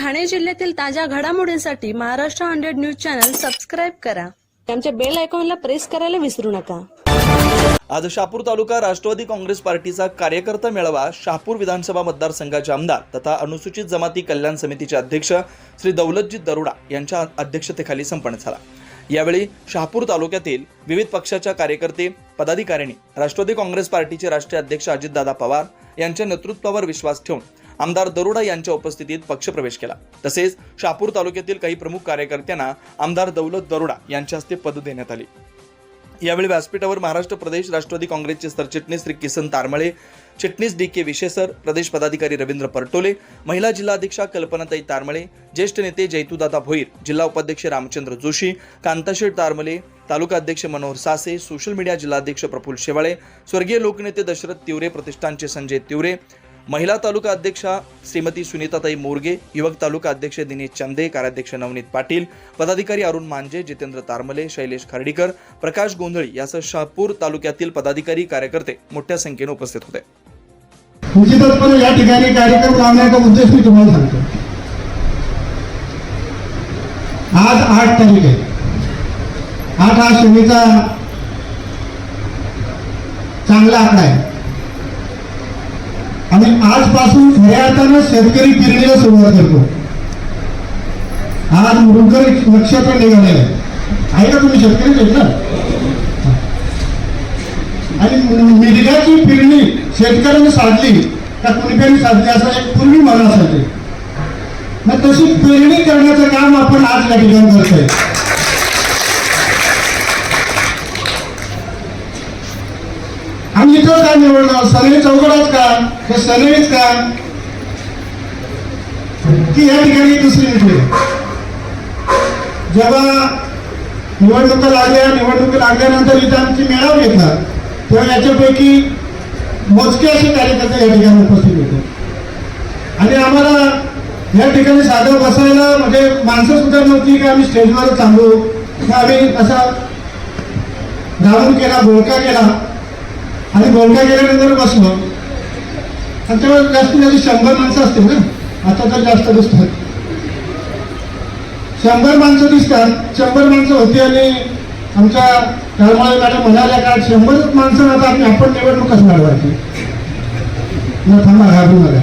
ठाणे जिल्ह्यातील ताज्या घडामोडींसाठी Maharashtra hundred news channel subscribe करा. आमच्या बेल आयकॉनला प्रेस करायला विसरू नका. आज शहापूर तालुका राष्ट्रवादी काँग्रेस पार्टीचा कार्यकर्ता मेळावा शहापूर विधानसभा मतदारसंघाचे आमदार तथा अनुसूचित जमाती कल्याण समितीचे अध्यक्ष श्री दौलतजी दरोडा यांच्या अध्यक्षतेखाली संपन्न झाला. यावेळी शहापूर तालुक्यातील विविध पक्षाच्या कार्यकर्ते पदाधिकाऱ्यांनी राष्ट्रवादी काँग्रेस पार्टीचे राष्ट्रीय अध्यक्ष अजितदादा पवार यांच्या नेतृत्वावर विश्वास ठेवून आमदार दरोडा यांच्या उपस्थितीत पक्षप्रवेश केला. तसेच शापूर तालुक्यातील काही प्रमुख कार्यकर्त्यांना आमदार दौलत दरोडा यांच्या हस्ते पद देण्यात आली. यावेळी व्यासपीठावर महाराष्ट्र प्रदेश राष्ट्रवादी काँग्रेसचे सरचिटणीस श्री किसन तारमळे चिटणीस डी के विशेसर प्रदेश पदाधिकारी रवींद्र परटोले महिला जिल्हाध्यक्षा कल्पनाताई तारमळे ज्येष्ठ नेते जैतुदादा भोईर जिल्हा उपाध्यक्ष रामचंद्र जोशी कांताशेठ तारमले तालुका अध्यक्ष मनोहर सासे सोशल मीडिया जिल्हाध्यक्ष प्रफुल्ल शेवाळे स्वर्गीय लोकनेते दशरथ तिवरे प्रतिष्ठानचे संजय तिवरे महिला तालुका अध्यक्षा श्रीमती सुनीताताई मोरगे युवक तालुका अध्यक्ष दिनेश चंदे कार्याध्यक्ष नवनीत पाटील पदाधिकारी अरुण मांजे जितेंद्र तारमले शैलेश खार्डीकर प्रकाश गोंधळी यासह शहापूर तालुक्यातील पदाधिकारी कार्यकर्ते मोठ्या संख्येने उपस्थित होते. उचितपणे या ठिकाणी कार्यक्रम लावण्याचा उद्देश मी तुम्हाला सांगतो. आज आठ तारीख आहे. आठ हा शनीचा चांगला आकडा आहे. आणि आजपासून खऱ्या अर्थानं शेतकरी पेरणीला सुरुवात करतो. आज मृगर नक्षत्र निघालेलं आहे. आहे का तुम्ही शेतकरी आहेत ना आणि मिरगाची पेरणी शेतकऱ्याने साधली का कुणीतरी साधली असं एक पूर्वी म्हण असायची मग तशी पेरणी करण्याचं काम आपण आज या ठिकाणी करतोय. आम्ही इथं काय निवडणार सनई चौकडात का हे सनईच का की या ठिकाणी दुसरी मिटली जेव्हा निवडणुका लागल्या निवडणुका लागल्यानंतर इथं आमची मेळावा घेतला तेव्हा याच्यापैकी मोजके असे कार्यकर्ते या ठिकाणी उपस्थित होते. आणि आम्हाला या ठिकाणी साधं बसायला म्हणजे माणसं सुद्धा नव्हती की आम्ही स्टेजवर थांबू. आम्ही असा धावून केला बोलका केला. आणि गोंडा गेल्यानंतर बसलो. आणि तेव्हा जास्तीत जास्त म्हणजे शंभर माणसं असतील ना? आता तर जास्त दिसतात. शंभर माणसं दिसतात शंभर माणसं होती आणि आमच्या करमाळे मॅडम म्हणाल्या का शंभरच माणसं आता आम्ही आपण निवडणूकच कसं लढवायची. मग थांबा घाबरून आल्या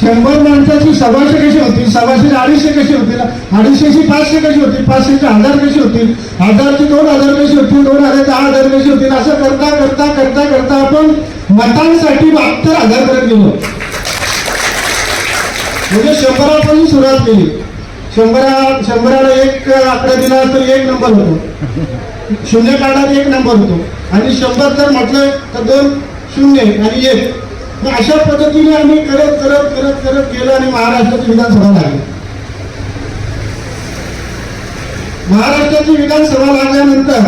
शंभर माणसाची सव्वाशे कशी होतील? सव्वाशे अडीचशे कशी होतील? अडीचशेची पाचशे कशी होतील? पाचशेची हजार कशी होतील? हजारची दोन हजार कशी होतील? दोन हजार दहा हजार कशी होतील? असं करता करता करता करता आपण मतांसाठी बहात्तर हजार पर्यंत गेलो. म्हणजे शंभरापासून सुरुवात केली. शंभरा शंभराला एक आकडा दिला तर एक नंबर होतो. शून्य काढात एक नंबर होतो. आणि शंभर जर म्हटलं तर दोन शून्य आणि एक. अशा पद्धतीने आम्ही करत करत करत करत गेलो आणि महाराष्ट्राची विधानसभा लागली. महाराष्ट्राची विधानसभा लागल्यानंतर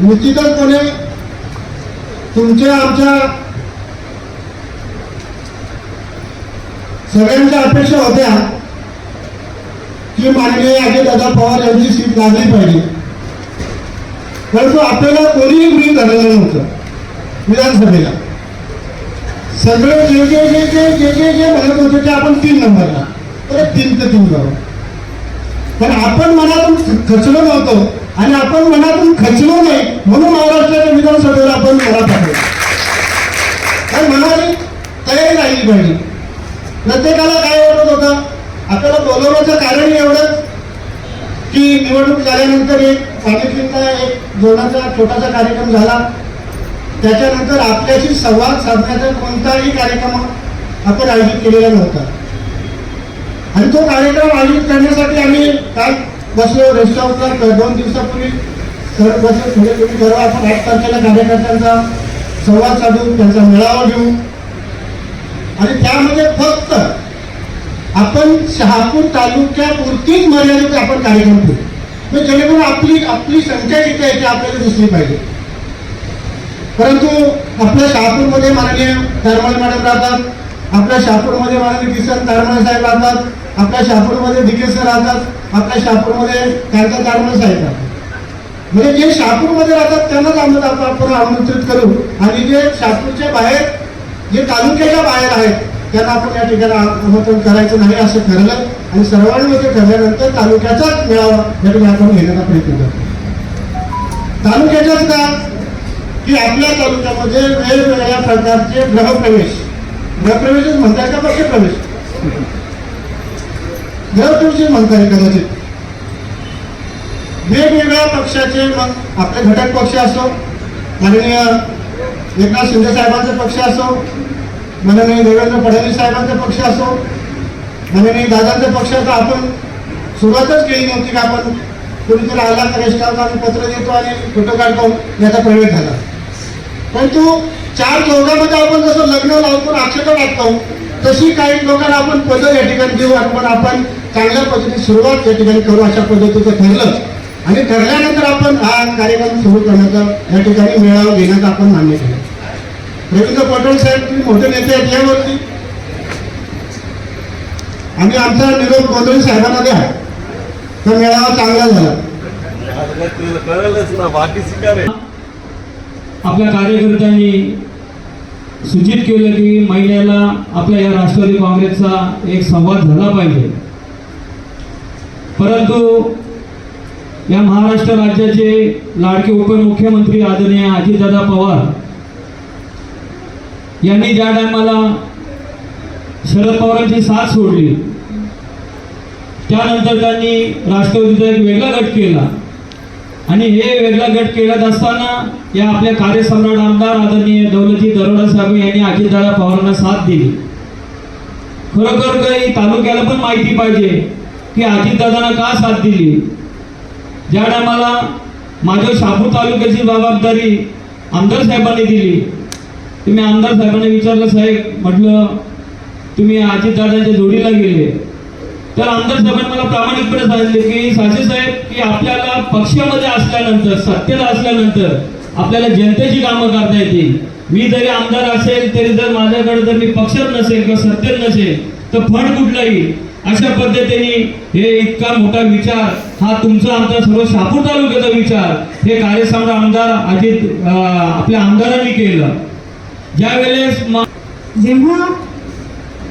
निश्चितचपणे तुमच्या आमच्या सगळ्यांच्या अपेक्षा होत्या की माननीय अजितदादा पवार यांची सीट लागली पाहिजे. परंतु आपल्याला कोणीही गृहित धरलेलं नव्हतं विधानसभेला. सगळे जे जे जे जे जे जे जे म्हणत होते ते आपण तीन नंबरला. परत तीन ते तीन जाऊ. पण आपण मनातून खचलो नव्हतो आणि आपण मनातून खचलो नाही म्हणून महाराष्ट्राच्या विधानसभेला आपण मनात टाकलो काय मनाची तयारी राहिली पाहिजे. प्रत्येकाला काय वाटत होता? आपल्याला बोलवण्याचं कारण एवढंच की निवडणूक झाल्यानंतर एक सांगितलेला एक दोनाचा छोटासा कार्यक्रम झाला. त्याच्यानंतर आपल्याशी संवाद साधण्याचा कोणताही कार्यक्रम आपण आयोजित केलेला नव्हता. आणि तो कार्यक्रम आयोजित करण्यासाठी आम्ही काल बसलो रेस्ट हाऊसला दोन दिवसापूर्वी सर बसलो थोडे थोडी ठरवा आपण आठ तारखेला कार्यकर्त्यांचा संवाद साधून त्यांचा मेळावा घेऊ. आणि त्यामध्ये फक्त आपण शहापूर तालुक्यापुरतीच मर्यादित आपण कार्यक्रम करू म्हणजे जेणेकरून आपली आपली संख्या जिथे आहे ती आपल्याला दिसली पाहिजे. परंतु आपल्या शहापूरमध्ये माननीय तारमळ मॅडम राहतात आपल्या शहापूरमध्ये माननीय किसन तारमळ साहेब राहतात आपल्या शहापूरमध्ये दिके सर राहतात आपल्या शहापूरमध्ये कांता तारमळ साहेब राहतात. म्हणजे जे शहापूरमध्ये राहतात त्यांनाच आम्ही आपण आपण आमंत्रित करू. आणि जे शहापूरच्या बाहेर जे तालुक्याच्या बाहेर आहेत त्यांना आपण या ठिकाणी आमंत्रण करायचं नाही असं ठरलं. आणि सर्वांमध्ये ठरल्यानंतर तालुक्याचाच मेळावा या ठिकाणी आपण घेण्याचा प्रयत्न करतो. तालुक्याच्याच का? की आपल्या तालुक्यामध्ये वेगवेगळ्या प्रकारचे ग्रहप्रवेश. ग्रहप्रवेश म्हणताय का? पक्षप्रवेश ग्रहप्रवेश म्हणताय कदाचित. वेगवेगळ्या पक्षाचे मग आपले घटक पक्ष असो माननीय एकनाथ शिंदे साहेबांचा पक्ष असो माननीय देवेंद्र फडणवीस साहेबांचा पक्ष असो माननीय दादांचा पक्ष तर आपण सुरुवातच केली नव्हती की? आपण कुणीतरी आला तर रेस्टॉरंट आम्ही पत्र देतो आणि फोटो काढतो याचा प्रवेश झाला. परंतु चार चौघामध्ये आपण जसं लग्न लावतो अक्षता टाकतो तशी काही लोकांना आपण पद या ठिकाणी देऊ आपण आपण चांगल्या पद्धतीने सुरुवात या ठिकाणी करू अशा पद्धतीचं ठरलं. आणि ठरल्यानंतर आपण हा कार्यक्रम सुरू करण्याचा या ठिकाणी मेळावा घेण्याचा आपण मान्य केलं. रवींद्र पटोल साहेब तुम्ही मोठे नेते आहेत यावरती आम्ही आमचा निरोप गोंधळी साहेबांना द्या तर मेळावा चांगला झाला कळलंच ना बाकी शिकार आहे आपल्या कार्यकर्त्यांनी सूचित केलं की महिन्याला आपल्या या राष्ट्रवादी काँग्रेसचा एक संवाद झाला पाहिजे. परंतु या महाराष्ट्र राज्याचे लाडके उपमुख्यमंत्री आदरणीय अजितदादा पवार यांनी ज्या टायमाला शरद पवारांची साथ सोडली त्यानंतर त्यांनी राष्ट्रवादीचा एक वेगळा गट केला. आणि हे वेगळा गट केला असताना या आपल्या कार्यसम्राट आमदार आदरणीय दौलती दरोडा साहेब यांनी अजितदादा पवारांना साथ दिली. खरोखर काही तालुक्याला पण माहिती पाहिजे की अजितदादांना का साथ दिली? ज्या टायमाला माझ्या शापूर तालुक्याची जबाबदारी आमदार साहेबांनी दिली. तुम्ही आमदार साहेबांना विचारलं साहेब म्हटलं तुम्ही अजितदादांच्या जोडीला गेले. तर आमदार साहेबांनी मला प्रामाणिकपणे सांगितले की सासे साहेब की आपल्याला पक्षामध्ये असल्यानंतर सत्तेला असल्यानंतर आपल्याला जनतेची कामं करता येतील. मी जरी आमदार असेल तरी जर माझ्याकडे जर मी पक्षात नसेल किंवा सत्तेत नसेल तर फंड कुठला येईल अशा पद्धतीने हे इतका मोठा विचार हा तुमचा आमचा सर्व शापूर तालुक्याचा विचार हे कार्यसम्राट आमदार अजित आपल्या आमदारांनी केलं. ज्या वेळेस जेव्हा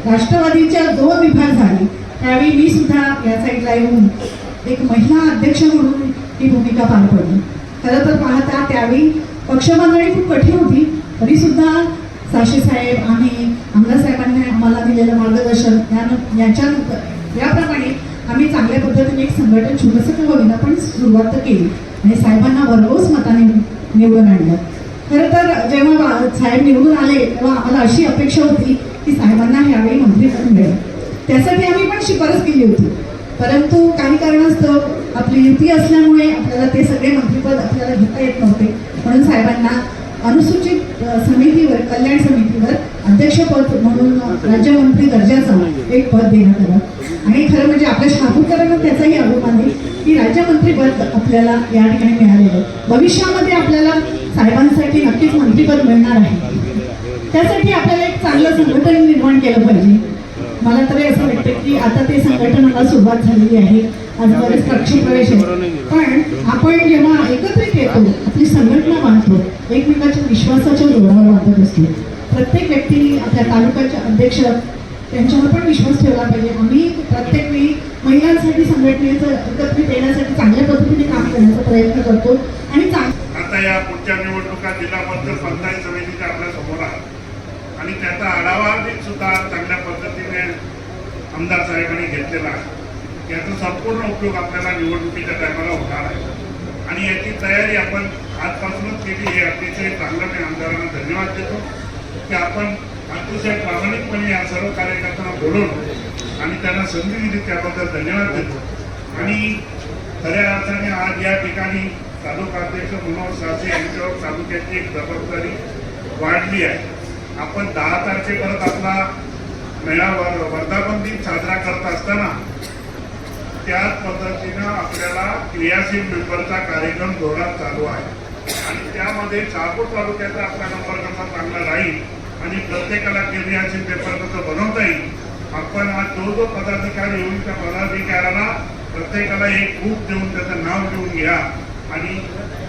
राष्ट्रवादीच्या दोन विभाग झाले त्यावेळी मी सुद्धा या साईडला येऊन एक महिला अध्यक्ष म्हणून ही भूमिका पार पडली. खरं तर पाहता त्यावेळी पक्षबांधणी खूप कठीण होती. तरी सुद्धा साशे साहेब आम्ही आमदार साहेबांनी आम्हाला दिलेलं मार्गदर्शन यानं याच्यानंतर याप्रमाणे आम्ही चांगल्या पद्धतीने एक संघटन छोटंसं का होईना पण सुरुवात तर केली. आणि साहेबांना भरघोस मताने निवडून आणलं. खरं तर जेव्हा बा- साहेब निवडून आले तेव्हा आम्हाला अशी अपेक्षा होती की साहेबांना ह्यावेळी मंत्रीपद मिळेल. त्यासाठी आम्ही पण शिफारस केली होती. परंतु काही कारणास्तव आपली युती असल्यामुळे आपल्याला ते सगळे मंत्रीपद आपल्याला घेता येत नव्हते. म्हणून साहेबांना अनुसूचित समितीवर कल्याण समितीवर अध्यक्षपद म्हणून राज्यमंत्री दर्जाचं एक पद देण्यात आलं. आणि खरं म्हणजे आपल्या शहापूरकरांना त्याचाही अभिमान आहे की राज्यमंत्रीपद आपल्याला या ठिकाणी मिळालेलं आहे. भविष्यामध्ये आपल्याला साहेबांसाठी नक्कीच मंत्रीपद मिळणार आहे. त्यासाठी आपल्याला एक चांगलं संघटन निर्माण केलं पाहिजे. मला तरी असं वाटतं की आता ते संघटनाला सुरुवात झालेली आहे. आज बरेच पक्षप्रवेश आहे पण आपण जेव्हा एकत्रित येतो आपली संघटना बांधतो एकमेकाच्या विश्वासाच्या जोडावर बांधत असतो. प्रत्येक व्यक्तीने आपल्या तालुक्याच्या अध्यक्ष त्यांच्यावर पण विश्वास ठेवला पाहिजे. आम्ही प्रत्येक वेळी महिलांसाठी संघटनेचं एकत्रित येण्यासाठी चांगल्या पद्धतीने काम करण्याचा प्रयत्न करतो. आणि आता या पुढच्या निवडणुका जिल्हा पंचायत समितीच्या आपल्यासमोर आहेत. आणि त्याचा आढावा सुद्धा चांगल्या आमदार साहेबांनी घेतलेला आहे. याचा संपूर्ण उपयोग आपल्याला निवडणुकीच्या टायमाला होणार आहे. आणि याची तयारी आपण आजपासूनच केली हे अतिशय चांगलं मी आमदारांना धन्यवाद देतो. की आपण अतिशय प्रामाणिकपणे या सर्व कार्यकर्त्यांना बोलवून आणि त्यांना संधी दिली त्याबद्दल धन्यवाद देतो. आणि खऱ्या अर्थाने आज या ठिकाणी तालुका अध्यक्ष मनोहर सासे यांच्यावर तालुक्याची एक जबाबदारी वाढली आहे. आपण दहा तारखेपर्यंत आपला मेळावा वर्धापन दिन साजरा करत असताना त्याच पद्धतीनं आपल्याला क्रियाशील मेंबरचा कार्यक्रम धोरणात चालू आहे. आणि त्यामध्ये शहापूर तालुक्याचा आपला नंबर कसा चांगला राहील आणि प्रत्येकाला क्रियाशील पेपर कसं बनवता येईल आपण आज जो जो पदाधिकारी येऊन त्या पदाधिकाऱ्याला प्रत्येकाला एक खूप देऊन त्याचं नाव घेऊन घ्या. आणि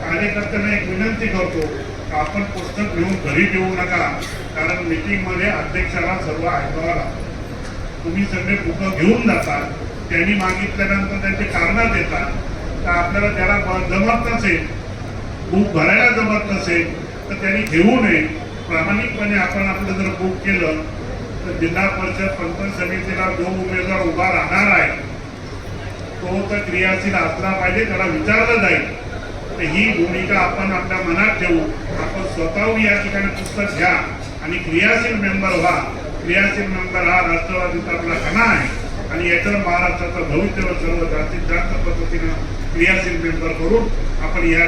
कार्यकर्त्यांना एक विनंती करतो आपण पुस्तक घेऊन घरी घेऊ नका कारण मिटिंगमध्ये अध्यक्षाला सर्व ऐकवावं लागतं. तुम्ही सगळे बुकं घेऊन जातात त्यांनी मागितल्यानंतर त्यांचे कारणं देतात तर आपल्याला त्याला जमत नसेल बुक भरायला जमत नसेल तर त्यांनी घेऊ नये. प्रामाणिकपणे आपण आपलं जर बुक केलं तर जिल्हा परिषद पंचायत समितीला जो उमेदवार उभा राहणार आहे तो तर क्रियाशील असला पाहिजे त्याला विचारलं जाईल. तर ही भूमिका आपण आपल्या मनात ठेवू. आपण स्वतःहून या ठिकाणी पुस्तक घ्या आणि क्रियाशील मेंबर व्हा. क्रियाशील मेंबर हा राष्ट्रवादीचा आपला कणा आहे. आणि याच्यावर महाराष्ट्राचं भविष्य सर्व जास्तीत जास्त पद्धतीनं क्रियाशील मेंबर करून आपण या